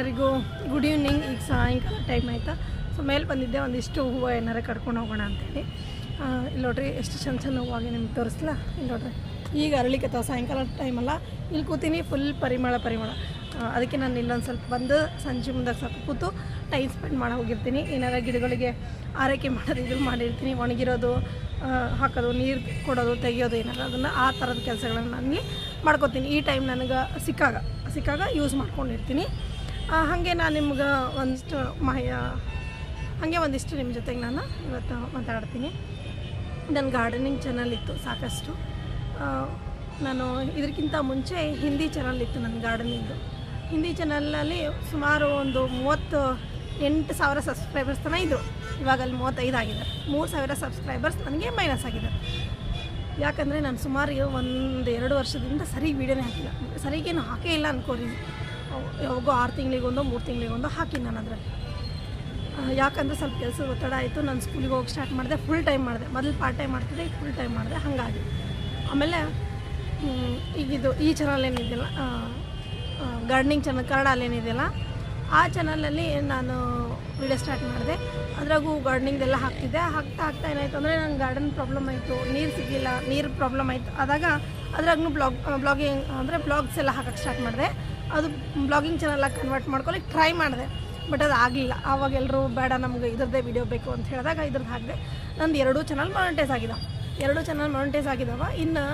ಎಲ್ಲರಿಗೂ good evening. ಈಗ ಸಾಯಂಕಾಲ ಟೈಮ್ ಆಯಿತಾ? ಸೊ ಮೇಲೆ ಬಂದಿದ್ದೆ, ಒಂದಿಷ್ಟು ಹೂವು ಏನಾರು ಕರ್ಕೊಂಡು ಹೋಗೋಣ ಅಂತೇಳಿ. ಇಲ್ಲಿ ನೋಡ್ರಿ, ಎಷ್ಟು ಚಂದ ಚಂದ ಹೂವಾಗಿ ನಿಮ್ಗೆ ತೋರಿಸ್ಲಾ? ಇಲ್ಲಿ ನೋಡ್ರಿ. ಈಗ ಅರಳಿಕತ್ತ ಸಾಯಂಕಾಲ ಟೈಮಲ್ಲ ಇಲ್ಲಿ ಕೂತೀನಿ ಫುಲ್ ಪರಿಮಳ ಪರಿಮಳ. ಅದಕ್ಕೆ ನಾನು ಇಲ್ಲೊಂದು ಸ್ವಲ್ಪ ಬಂದು ಸಂಜೆ ಮುಂದೆ ಸ್ವಲ್ಪ ಕೂತು ಟೈಮ್ ಸ್ಪೆಂಡ್ ಮಾಡಿ ಹೋಗಿರ್ತೀನಿ. ಏನಾರ ಗಿಡಗಳಿಗೆ ಆರೈಕೆ ಮಾಡೋದು ಇದು ಮಾಡಿರ್ತೀನಿ. ಒಣಗಿರೋದು ಹಾಕೋದು, ನೀರು ಕೊಡೋದು, ತೆಗಿಯೋದು, ಏನಾರ ಅದನ್ನು ಆ ಥರದ ಕೆಲಸಗಳನ್ನು ನಾನು ಮಾಡ್ಕೋತೀನಿ. ಈ ಟೈಮ್ ನನಗೆ ಸಿಕ್ಕಾಗ ಸಿಕ್ಕಾಗ ಯೂಸ್ ಮಾಡ್ಕೊಂಡಿರ್ತೀನಿ. ಹಾಗೆ ನಾನು ನಿಮ್ಗೆ ಒಂದಿಷ್ಟು ಮಾಯ ಹಾಗೆ ಒಂದಿಷ್ಟು ನಿಮ್ಮ ಜೊತೆಗೆ ನಾನು ಇವತ್ತು ಮಾತಾಡ್ತೀನಿ. ನನ್ನ ಗಾರ್ಡನಿಂಗ್ ಚಾನಲ್ ಇತ್ತು ಸಾಕಷ್ಟು. ನಾನು ಇದಕ್ಕಿಂತ ಮುಂಚೆ ಹಿಂದಿ ಚಾನಲ್ ಇತ್ತು ನನ್ನ ಗಾರ್ಡನಿಂಗ್. ಹಿಂದಿ ಚಾನಲಲ್ಲಿ ಸುಮಾರು ಒಂದು ಮೂವತ್ತು ಎಂಟು ಸಾವಿರ ಸಬ್ಸ್ಕ್ರೈಬರ್ಸ್ ತನಕ ಇದ್ದರು ಇವಾಗ ಅಲ್ಲಿ ಮೂವತ್ತೈದು ಆಗಿದೆ. ಮೂರು ಸಾವಿರ ಸಬ್ಸ್ಕ್ರೈಬರ್ಸ್ ನನಗೆ ಮೈನಸ್ ಆಗಿದೆ. ಯಾಕಂದರೆ ನಾನು ಸುಮಾರು ಒಂದು ಎರಡು ವರ್ಷದಿಂದ ಸರಿ ವೀಡಿಯೋನೇ ಹಾಕಿಲ್ಲ. ಸರಿಗೇನು ಹಾಕೇ ಇಲ್ಲ ಅನ್ಕೋರಿ. ಯಾವಾಗೋ ಆರು ತಿಂಗಳಿಗೊಂದು, ಮೂರು ತಿಂಗಳಿಗೊಂದು ಹಾಕಿ ನಾನು ಅದರಲ್ಲಿ. ಯಾಕಂದರೆ ಸ್ವಲ್ಪ ಕೆಲಸ ಒತ್ತಡ ಆಯಿತು, ನಾನು ಸ್ಕೂಲಿಗೆ ಹೋಗಿ ಸ್ಟಾರ್ಟ್ ಮಾಡಿದೆ ಫುಲ್ ಟೈಮ್ ಮಾಡಿದೆ. ಮೊದಲು ಪಾರ್ಟ್ ಟೈಮ್ ಮಾಡ್ತಿದ್ದೆ, ಈಗ ಫುಲ್ ಟೈಮ್ ಮಾಡಿದೆ, ಹಾಗಾಗಿ. ಆಮೇಲೆ ಈಗ ಈಗಿದು ಈ ಚಾನಲ್ ಏನಿದೆಯಲ್ಲ ಗಾರ್ಡನಿಂಗ್ ಚಾನಲ್ ಕನ್ನಡ ಏನಿದೆಯಲ್ಲ, ಆ ಚಾನಲಲ್ಲಿ ನಾನು ವಿಡಿಯೋ ಸ್ಟಾರ್ಟ್ ಮಾಡಿದೆ. ಅದ್ರಾಗೂ ಗಾರ್ಡ್ನಿಂಗ್ದೆಲ್ಲ ಹಾಕ್ತಿದ್ದೆ. ಹಾಕ್ತಾ ಹಾಕ್ತಾ ಏನಾಯಿತು ಅಂದರೆ, ನಂಗೆ ಗಾರ್ಡನ್ ಪ್ರಾಬ್ಲಮ್ ಆಯಿತು. ನೀರು ಸಿಗಲಿಲ್ಲ, ನೀರು ಪ್ರಾಬ್ಲಮ್ ಆಯಿತು. ಆದಾಗ ಅದ್ರಾಗೂ ಬ್ಲಾಗ್ ಬ್ಲಾಗಿಂಗ್ ಅಂದರೆ ಬ್ಲಾಗ್ಸ್ ಎಲ್ಲ ಹಾಕಕ್ಕೆ ಸ್ಟಾರ್ಟ್ ಮಾಡಿದೆ. ಅದು ಬ್ಲಾಗಿಂಗ್ ಚಾನಲಾಗಿ ಕನ್ವರ್ಟ್ ಮಾಡ್ಕೊಳ್ಳಿ ಟ್ರೈ ಮಾಡಿದೆ. ಬಟ್ ಅದು ಆಗಲಿಲ್ಲ. ಆವಾಗ ಎಲ್ಲರೂ ಬೇಡ ನಮ್ಗೆ ಇದ್ರದ್ದೇ ವಿಡಿಯೋ ಬೇಕು ಅಂತ ಹೇಳಿದಾಗ ಇದ್ರದ್ದು ಹಾಕಿದೆ ನಂದು ಎರಡೂ ಚಾನಲ್ ಮಾನಿಟೈಸ್ ಆಗಿದೆ ಎರಡೂ ಚಾನಲ್ ಮಾನಿಟೈಸ್ ಆಗಿದಾವ. ಇನ್ನು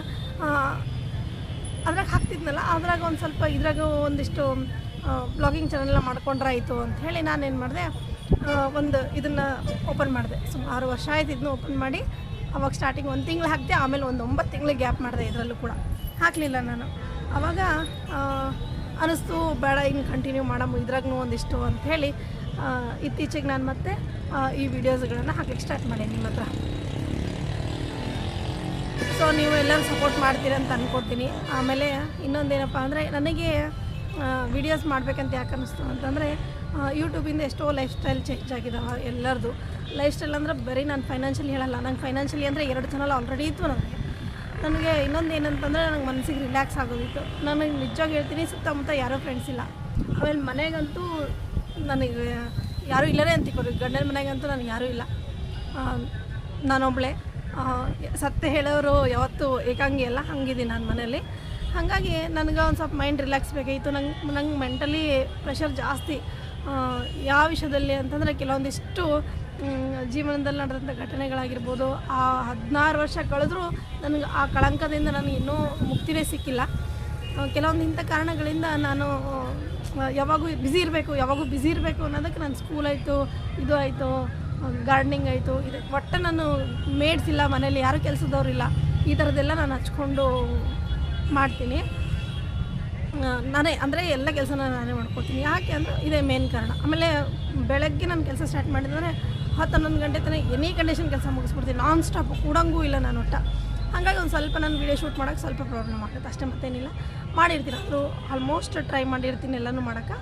ಅದ್ರಾಗ ಹಾಕ್ತಿದ್ನಲ್ಲ ಅದ್ರಾಗ ಒಂದು ಸ್ವಲ್ಪ ಇದ್ರಾಗ ಒಂದಿಷ್ಟು ಬ್ಲಾಗಿಂಗ್ ಚಾನಲ್ನ ಮಾಡ್ಕೊಂಡ್ರೆ ಆಯಿತು ಅಂತ ಹೇಳಿ ನಾನೇನು ಮಾಡಿದೆ ಒಂದು ಇದನ್ನು ಓಪನ್ ಮಾಡಿದೆ. ಸುಮಾರು ವರ್ಷ ಆಯ್ತು ಇದನ್ನ ಓಪನ್ ಮಾಡಿ. ಅವಾಗ ಸ್ಟಾರ್ಟಿಂಗ್ ಒಂದು ತಿಂಗಳು ಹಾಕಿದೆ ಆಮೇಲೆ ಒಂದು ಒಂಬತ್ತು ತಿಂಗಳಿಗೆ ಗ್ಯಾಪ್ ಮಾಡಿದೆ ಇದರಲ್ಲೂ ಕೂಡ. ಹಾಕಲಿಲ್ಲ ನಾನು. ಅವಾಗ ಆ, ಅನ್ನಿಸ್ತು ಬೇಡ ಹಿಂಗೆ ಕಂಟಿನ್ಯೂ ಮಾಡಮ್ಮ ಇದ್ರಾಗೂ ಒಂದಿಷ್ಟು ಅಂತ ಹೇಳಿ ಇತ್ತೀಚೆಗೆ ನಾನು ಮತ್ತೆ ಈ ವಿಡಿಯೋಸ್ಗಳನ್ನು ಹಾಕ್ಲಿಕ್ಕೆ ಸ್ಟಾರ್ಟ್ ಮಾಡೀನಿ ನಿಮ್ಮ ಹತ್ರ. ಸೊ ನೀವು ಎಲ್ಲರೂ ಸಪೋರ್ಟ್ ಮಾಡ್ತೀರಂತ ಅನ್ಕೊತೀನಿ. ಆಮೇಲೆ ಇನ್ನೊಂದೇನಪ್ಪ ಅಂದರೆ, ನನಗೆ ವಿಡಿಯೋಸ್ ಮಾಡಬೇಕಂತ ಯಾಕೆ ಅನ್ನಿಸ್ತು ಅಂತಂದರೆ ಯೂಟ್ಯೂಬಿಂದ ಎಷ್ಟೋ ಲೈಫ್ ಸ್ಟೈಲ್ ಚೇಂಜ್ ಆಗಿದಾವೆ ಎಲ್ಲರದು. ಲೈಫ್ ಸ್ಟೈಲ್ ಅಂದರೆ ಬರೀ ನಾನು ಫೈನಾನ್ಷಿಯಲಿ ಹೇಳಲ್ಲ, ನಂಗೆ ಫೈನಾನ್ಷಿಯಲಿ ಅಂದರೆ ಎರಡು ಚಾನಲ್ ಆಲ್ರೆಡಿ ಇತ್ತು ನನಗೆ ನನಗೆ ಇನ್ನೊಂದು ಏನಂತಂದರೆ ನನಗೆ ಮನಸ್ಸಿಗೆ ರಿಲ್ಯಾಕ್ಸ್ ಆಗೋದಿತ್ತು. ನನಗೆ ನಿಜವಾಗಿ ಹೇಳ್ತೀನಿ, ಸುತ್ತಮುತ್ತ ಯಾರೋ ಫ್ರೆಂಡ್ಸ್ ಇಲ್ಲ. ಆಮೇಲೆ ಮನೆಗಂತೂ ನನಗೆ ಯಾರೂ ಇಲ್ಲರೇ ಅಂತಿಕೋರಿ ಗಂಡನ ಮನೆಗಂತೂ ನನಗೆ ಯಾರೂ ಇಲ್ಲ. ನಾನೊಬ್ಬಳೆ ಸತ್ಯ ಹೇಳೋರು ಯಾವತ್ತೂ ಏಕಾಂಗಿ ಅಲ್ಲ, ಹಂಗಿದ್ದೀನಿ ನಾನು ಮನೇಲಿ ಹಾಗಾಗಿ ನನಗೆ ಒಂದು ಸ್ವಲ್ಪ ಮೈಂಡ್ ರಿಲ್ಯಾಕ್ಸ್ ಬೇಕಾಗಿತ್ತು ನಂಗೆ ನಂಗೆ ಮೆಂಟಲಿ ಪ್ರೆಷರ್ ಜಾಸ್ತಿ. ಯಾವ ವಿಷಯದಲ್ಲಿ ಅಂತಂದರೆ ಕೆಲವೊಂದಿಷ್ಟು ಜೀವನದಲ್ಲಿ ನಡೆದಂಥ ಘಟನೆಗಳಾಗಿರ್ಬೋದು, ಆ ಹದಿನಾರು ವರ್ಷ ಕಳೆದರೂ ನನಗೆ ಆ ಕಳಂಕದಿಂದ ನನಗೆ ಇನ್ನೂ ಮುಕ್ತಿನೇ ಸಿಕ್ಕಿಲ್ಲ. ಕೆಲವೊಂದು ಇಂಥ ಕಾರಣಗಳಿಂದ ನಾನು ಯಾವಾಗೂ ಬ್ಯುಸಿ ಇರಬೇಕು, ಯಾವಾಗೂ ಬ್ಯುಸಿ ಇರಬೇಕು ಅನ್ನೋದಕ್ಕೆ ನಾನು ಸ್ಕೂಲ್ ಆಯಿತು, ಇದು ಆಯಿತು ಗಾರ್ಡನಿಂಗ್ ಆಯಿತು, ಇದು ಒಟ್ಟು ನಾನು ಮೇಡ್ಸಿಲ್ಲ ಮನೇಲಿ ಯಾರೂ ಕೆಲಸದವ್ರಿಲ್ಲ ಈ ಥರದ್ದೆಲ್ಲ ನಾನು ಹಚ್ಕೊಂಡು ಮಾಡ್ತೀನಿ. ನಾನೇ, ಅಂದರೆ ಎಲ್ಲ ಕೆಲಸನ ನಾನೇ ಮಾಡ್ಕೊತೀನಿ ಯಾಕೆ ಅಂದರೆ ಇದೇ ಮೇನ್ ಕಾರಣ. ಆಮೇಲೆ ಬೆಳಗ್ಗೆ ನಾನು ಕೆಲಸ ಸ್ಟಾರ್ಟ್ ಮಾಡಿದ್ರೆ ಹತ್ತು ಹನ್ನೊಂದು ಗಂಟೆ ತನಕ ಎನಿ ಕಂಡೀಷನ್ ಕೆಲಸ ಮುಗಿಸ್ಬಿಡ್ತೀನಿ. ನಾನ್ ಸ್ಟಾಪ್ ಕೂಡಂಗೂ ಇಲ್ಲ ನಾನು ಒಟ್ಟ. ಹಾಗಾಗಿ ಒಂದು ಸ್ವಲ್ಪ ನಾನು ವೀಡಿಯೋ ಶೂಟ್ ಮಾಡೋಕ್ಕೆ ಸ್ವಲ್ಪ ಪ್ರಾಬ್ಲಮ್ ಆಗುತ್ತೆ. ಅಷ್ಟೇ ಮತ್ತೇನಿಲ್ಲ. ಮಾಡಿರ್ತೀನಿ. ಅದು ಆಲ್ಮೋಸ್ಟ್ ಟ್ರೈ ಮಾಡಿರ್ತೀನಿ ಎಲ್ಲನೂ ಮಾಡೋಕ್ಕೆ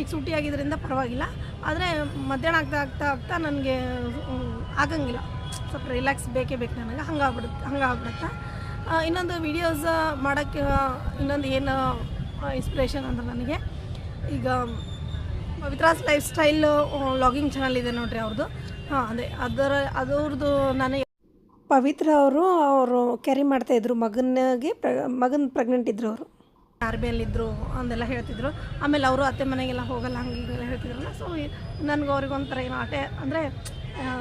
ಈಗ ಸೂಟಿ ಆಗಿದ್ದರಿಂದ ಪರವಾಗಿಲ್ಲ. ಆದರೆ ಮಧ್ಯಾಹ್ನ ಆಗ್ತಾ ಆಗ್ತಾ ಆಗ್ತಾ ನನಗೆ ಆಗಂಗಿಲ್ಲ. ಸ್ವಲ್ಪ ರಿಲ್ಯಾಕ್ಸ್ ಬೇಕೇ ಬೇಕು ನನಗೆ. ಹಂಗಾಗ್ಬಿಡುತ್ತೆ ಹಂಗಾಗ್ಬಿಡುತ್ತೆ. ಇನ್ನೊಂದು ವೀಡಿಯೋಸ್ ಮಾಡೋಕ್ಕೆ, ಇನ್ನೊಂದು ಏನು ಇನ್ಸ್ಪಿರೇಷನ್ ಅಂದ್ರೆ ನನಗೆ. ಈಗ Pavithra's life style vlogging channel ಇದೆ ನೋಡ್ರಿ ಅವ್ರದ್ದು ಹಾಂ, ಅದೇ, ಅದರ ಅದರದ್ದು ನಾನು ಪವಿತ್ರ ಅವರು ಅವರು ಕ್ಯಾರಿ ಮಾಡ್ತಾಯಿದ್ರು ಮಗನಿಗೆ ಪ್ರ, ಮಗನ ಪ್ರೆಗ್ನೆಂಟ್ ಇದ್ರು ಅವರು. ಆರ್ ಬಿ ಅಂದೆಲ್ಲ ಹೇಳ್ತಿದ್ರು. ಆಮೇಲೆ ಅವರು ಅತ್ತೆ ಮನೆಗೆಲ್ಲ ಹೋಗಲ್ಲ, ಹಂಗೆ ಹೀಗೆಲ್ಲ ಹೇಳ್ತಿದ್ರಲ್ಲ. ಸೊ ನನಗೆ ಅವ್ರಿಗೊಂಥರ ಏನೋ ಆಟೆ ಅಂದರೆ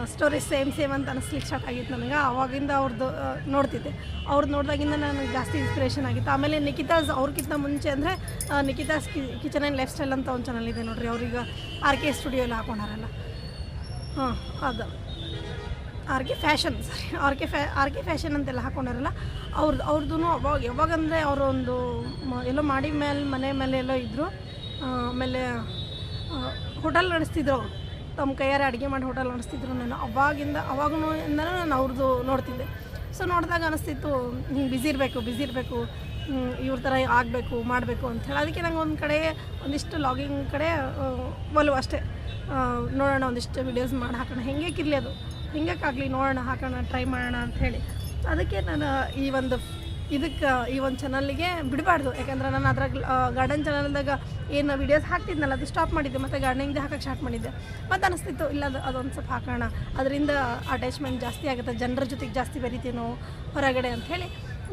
ಸ್ಟೋರಿ ಸೇಮ್ ಸೇಮ್ ಅಂತ ಅನಿಸ್ಲಿಕ್ಕೆ ಸ್ಟಾರ್ಟ್ ಆಗಿತ್ತು ನನಗೆ. ಆವಾಗಿಂದ ಅವ್ರದ್ದು ನೋಡ್ತಿದ್ದೆ. ಅವ್ರದ್ದು ನೋಡಿದಾಗಿಂದ ನನಗೆ ಜಾಸ್ತಿ ಇನ್ಸ್ಪಿರೇಷನ್ ಆಗಿತ್ತು. ಆಮೇಲೆ ನಿಖಿತಾಸ್ ಅವ್ರಿಗಿಂತ ಮುಂಚೆ ಅಂದರೆ Nikitha's kitchen and life style ಅಂತ ಒಂದು ಚಾನಲ್ ಇದೆ ನೋಡಿರಿ. ಅವ್ರಿಗೆ ಆರ್ ಕೆ ಸ್ಟುಡಿಯೋ ಎಲ್ಲ ಹಾಕೊಂಡಾರಲ್ಲ. ಹಾಂ, ಅದು. R K fashion sorry R K ಫ್ಯಾ R K fashion ಅಂತೆಲ್ಲ ಹಾಕೊಂಡಾರಲ್ಲ. ಅವ್ರದ್ದು ಅವ್ರದ್ದು ಅವಾಗ ಯಾವಾಗಂದರೆ ಅವರು ಒಂದು, ಮ- ಎಲ್ಲೋ ಮಾಡಿ ಮೇಲೆ ಮನೆ ಮೇಲೆ ಎಲ್ಲೋ ಇದ್ದರು ಆಮೇಲೆ ಹೋಟೆಲ್ ನಡೆಸ್ತಿದ್ರು ಅವರು. ತಮ್ಮ ಕೈಯಾರೆ ಅಡುಗೆ ಮಾಡಿ ಹೋಟೆಲ್ ನಡೆಸ್ತಿದ್ರು ನಾನು ಅವಾಗಿಂದ ಅವಾಗೂ ನಾನು ಅವ್ರದ್ದು ನೋಡ್ತಿದ್ದೆ. ಸೊ ನೋಡಿದಾಗ ಅನಿಸ್ತಿತ್ತು ಹಿಂಗೆ ಬ್ಯುಸಿ ಇರಬೇಕು ಬ್ಯುಸಿ ಇರಬೇಕು ಇವ್ರ ಥರ ಆಗಬೇಕು, ಮಾಡಬೇಕು ಅಂತ ಹೇಳಿ. ಅದಕ್ಕೆ ನಂಗೆ ಒಂದು ಕಡೆ, ಒಂದಿಷ್ಟು ಲಾಗಿಂಗ್ ಕಡೆ ಒಲವು ಅಷ್ಟೇ. ನೋಡೋಣ ಒಂದಿಷ್ಟು ವೀಡಿಯೋಸ್ ಮಾಡಿ ಹಾಕೋಣ. ಹೆಂಗೆ ಅದು? ಹಿಂಗಕ್ಕಾಗಲಿ ನೋಡೋಣ, ಹಾಕೋಣ ಟ್ರೈ ಮಾಡೋಣ ಅಂತ ಹೇಳಿ. ಅದಕ್ಕೆ ನಾನು ಈ ಒಂದು ಇದಕ್ಕೆ ಈ ಒಂದು ಚಾನಲ್ಗೆ ಬಿಡಬಾರ್ದು. ಯಾಕಂದ್ರೆ ನಾನು ಅದ್ರಾಗ ಗಾರ್ಡನ್ ಚಾನಲ್ದಾಗ ಏನು ವೀಡಿಯೋಸ್ ಹಾಕ್ತಿದ್ನಲ್ಲ, ಅದು ಸ್ಟಾಪ್ ಮಾಡಿದ್ದೆ. ಮತ್ತು ಗಾರ್ಡನಿಂಗ್ದು ಹಾಕಕ್ಕೆ ಸ್ಟಾರ್ಟ್ ಮಾಡಿದ್ದೆ. ಮತ್ತು ಅನಿಸ್ತಿತ್ತು, ಇಲ್ಲ ಅದು, ಅದೊಂದು ಸ್ವಲ್ಪ ಹಾಕೋಣ. ಅದರಿಂದ ಅಟ್ಯಾಚ್ಮೆಂಟ್ ಜಾಸ್ತಿ ಆಗುತ್ತೆ. ಜನರ ಜೊತೆಗೆ ಜಾಸ್ತಿ ಬೆರಿತೀವಿ ನಾವು ಹೊರಗಡೆ ಅಂಥೇಳಿ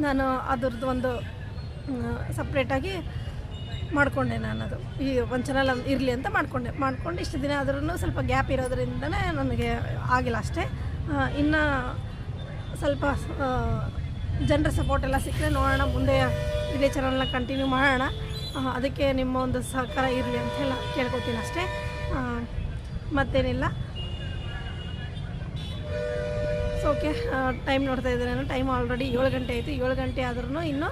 ನಾನು ಅದ್ರದ್ದು ಒಂದು ಸಪ್ರೇಟಾಗಿ ಮಾಡಿಕೊಂಡೆ ನಾನು ಅದು. ಈ ಒಂದು ಚಾನಲ್ ಇರಲಿ ಅಂತ ಮಾಡಿಕೊಂಡೆ. ಮಾಡಿಕೊಂಡು ಇಷ್ಟು ದಿನ ಆದ್ರೂ ಸ್ವಲ್ಪ ಗ್ಯಾಪ್ ಇರೋದ್ರಿಂದನೇ ನನಗೆ ಆಗಿಲ್ಲ ಅಷ್ಟೇ. ಇನ್ನು ಸ್ವಲ್ಪ ಜನರ ಸಪೋರ್ಟ್ ಎಲ್ಲ ಸಿಕ್ಕರೆ ನೋಡೋಣ ಮುಂದೆ ಇದೇ ಚಾನಲ್ನ ಕಂಟಿನ್ಯೂ ಮಾಡೋಣ. ಅದಕ್ಕೆ ನಿಮ್ಮ ಒಂದು ಸಹಕಾರ ಇರಲಿ ಅಂತ ಹೇಳಿ ಕೇಳ್ಕೊತೀನಿ ಅಷ್ಟೇ. ಮತ್ತೇನಿಲ್ಲ. ಸೊ ಓಕೆ ಟೈಮ್ ನೋಡ್ತಾ ಇದ್ದೀನಿ. ನಾನು ಟೈಮ್ ಆಲ್ರೆಡಿ ಏಳು ಗಂಟೆ ಆಯಿತು. ಏಳು ಗಂಟೆ ಆದ್ರೂ ಇನ್ನೂ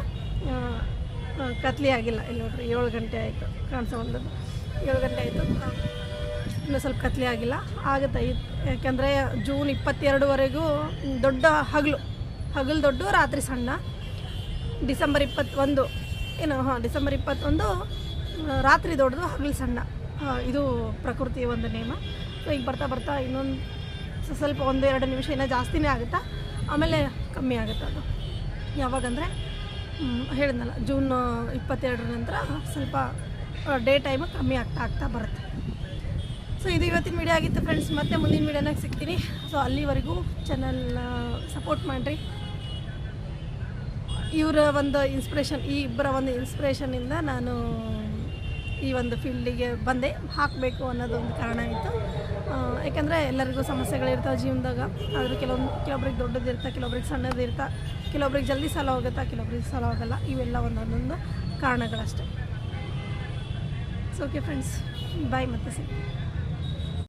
ಆ, ಆಗಿಲ್ಲ. ಇಲ್ಲಿ ನೋಡ್ರಿ ಏಳು ಗಂಟೆ ಆಯಿತು. ಕಾಣಿಸೋ ಒಂದು ಏಳು ಗಂಟೆ ಆಯಿತು. ಇನ್ನೂ ಸ್ವಲ್ಪ ಕತ್ಲಿ ಆಗಿಲ್ಲ. ಆಗುತ್ತೆ. ಯಾಕಂದರೆ ಜೂನ್ ಇಪ್ಪತ್ತೆರಡುವರೆಗೂ ದೊಡ್ಡ ಹಗಲು. ಹಗಲು ದೊಡ್ಡ, ರಾತ್ರಿ ಸಣ್ಣ. ಡಿಸೆಂಬರ್ ಇಪ್ಪತ್ತೊಂದು, ಏನು, ಹಾಂ, ಡಿಸೆಂಬರ್ ಇಪ್ಪತ್ತೊಂದು ರಾತ್ರಿ ದೊಡ್ಡದು, ಹಗಲು ಸಣ್ಣ. ಇದು ಪ್ರಕೃತಿಯ ಒಂದು ನೇಮ. ಸೊ ಈಗ ಬರ್ತಾ ಬರ್ತಾ ಇನ್ನೊಂದು ಸ್ವಲ್ಪ ಒಂದು ಎರಡು ನಿಮಿಷ ಇನ್ನೂ ಜಾಸ್ತಿನೇ ಆಗುತ್ತಾ? ಆಮೇಲೆ ಕಮ್ಮಿ ಆಗುತ್ತೆ ಅದು? ಯಾವಾಗಂದರೆ ಹೇಳಿದ್ನಲ್ಲ, ಜೂನ್ ಇಪ್ಪತ್ತೆರಡರ ನಂತರ ಸ್ವಲ್ಪ ಡೇ ಟೈಮ್ ಕಮ್ಮಿ ಆಗ್ತಾ ಆಗ್ತಾ ಬರುತ್ತೆ. ಸೊ ಇದು ಇವತ್ತಿನ ವಿಡಿಯೋ ಆಗಿತ್ತು ಫ್ರೆಂಡ್ಸ್ ಮತ್ತೆ ಮುಂದಿನ ವಿಡಿಯೋನಾಗ ಸಿಗ್ತೀನಿ. ಸೊ ಅಲ್ಲಿವರೆಗೂ ಚಾನಲ್ ಸಪೋರ್ಟ್ ಮಾಡಿರಿ. ಇವರ ಒಂದು ಇನ್ಸ್ಪಿರೇಷನ್ ಈ ಇಬ್ಬರ ಒಂದು ಇನ್ಸ್ಪಿರೇಷನಿಂದ ನಾನು ಈ ಒಂದು ಫೀಲ್ಡಿಗೆ ಬಂದೆ. ಹಾಕಬೇಕು ಅನ್ನೋದು ಒಂದು ಕಾರಣ ಆಯಿತು ಯಾಕಂದರೆ ಎಲ್ಲರಿಗೂ ಸಮಸ್ಯೆಗಳಿರ್ತಾವೆ ಜೀವನದಾಗ. ಆದರೆ ಕೆಲವೊಂದು, ಕೆಲವೊಬ್ರಿಗೆ ದೊಡ್ಡದಿರ್ತಾ ಕೆಲವೊಬ್ರಿಗೆ ಸಣ್ಣದಿರ್ತಾ ಕೆಲವೊಬ್ರಿಗೆ ಜಲ್ದಿ ಸಾಲ ಹೋಗುತ್ತಾ, ಕೆಲವೊಬ್ರಿಗೆ ಸಾಲ ಹೋಗಲ್ಲ. ಇವೆಲ್ಲ ಒಂದೊಂದೊಂದು ಕಾರಣಗಳಷ್ಟೇ. ಸೊ ಓಕೆ ಫ್ರೆಂಡ್ಸ್ ಬಾಯ್ ಮತ್ತೆ ಸಿಗ್ತೀನಿ.